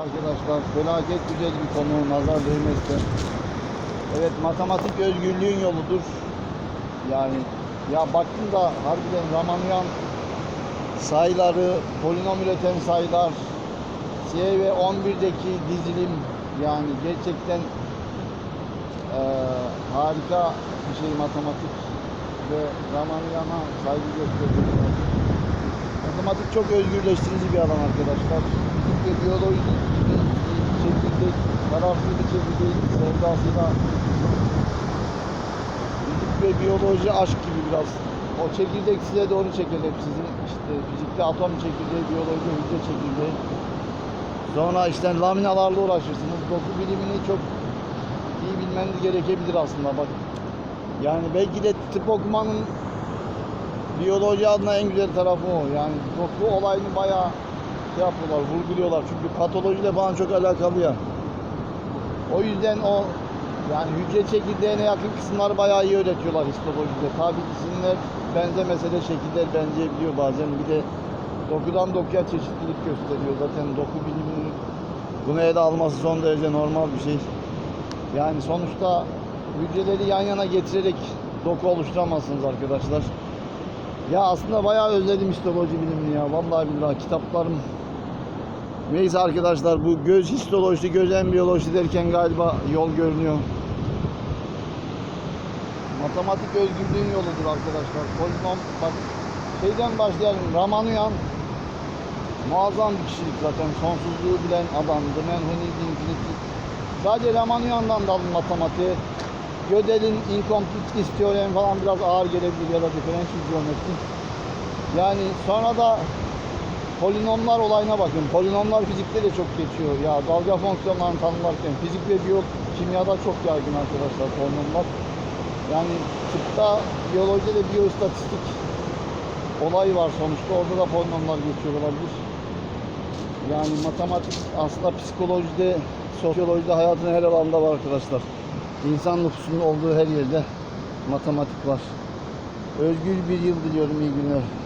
Arkadaşlar felaket güzel bir konu nazar değmezse. Evet matematik özgürlüğün yoludur. Yani ya baktım da harbiden Ramanujan sayıları, polinom üreten sayılar, C ve 11'deki dizilim yani gerçekten eee, harika bir şey matematik ve Ramanujan'a saygı gösteriyorum. Matematik çok özgürleştirici bir alan arkadaşlar. Ve biyoloji taraflı bir çekirdek sevdasıyla fizik ve biyoloji aşk gibi biraz. O çekirdek size doğru çeker hep sizin. İşte fizikte atom çekirdeği, biyoloji hücre çekirdeği. Sonra işte laminalarla uğraşırsınız. Doku bilimini çok iyi bilmeniz gerekebilir aslında bak. Yani belki de tıp okumanın biyoloji adına en güzel tarafı o. Yani doku olayını bayağı yapıyorlar, vurguluyorlar. Çünkü patolojiyle falan çok alakalı ya. O yüzden o yani hücre çekirdeğine yakın kısımları bayağı iyi öğretiyorlar histolojide. Tabi isimler benzemese de şekiller benzeyebiliyor bazen. Bir de dokudan dokuya çeşitlilik gösteriyor. Zaten doku biliminin bunu ele alması son derece normal bir şey. Yani sonuçta hücreleri yan yana getirerek doku oluşturamazsınız arkadaşlar. Ya aslında bayağı özledim histoloji bilimini ya. Vallahi billahi kitaplarım. Neyse arkadaşlar bu göz histolojisi, göz embiyolojisi derken galiba yol görünüyor. Matematik özgürlüğün yoludur arkadaşlar. Polinom bak şeyden başlayalım. Ramanujan muazzam bir kişilik zaten. Sonsuzluğu bilen adam. The man who needs infinity. Sadece Ramanujan'dan da alın matematiği. Gödel'in incomplete teorem falan biraz ağır gelebilir ya da differential geometri. Yani sonra da polinomlar olayına bakın. Polinomlar fizikte de çok geçiyor. Ya dalga fonksiyonlarını tanımlarken fizik ve kimyada çok yaygın arkadaşlar polinomlar. Yani tıpta, biyolojide de biyostatistik olayı var sonuçta. Orada da polinomlar geçiyor olabilir. Yani matematik aslında psikolojide, sosyolojide hayatın her alanında var arkadaşlar. İnsan nüfusunun olduğu her yerde matematik var. Özgür bir yıl diliyorum. iyi günler.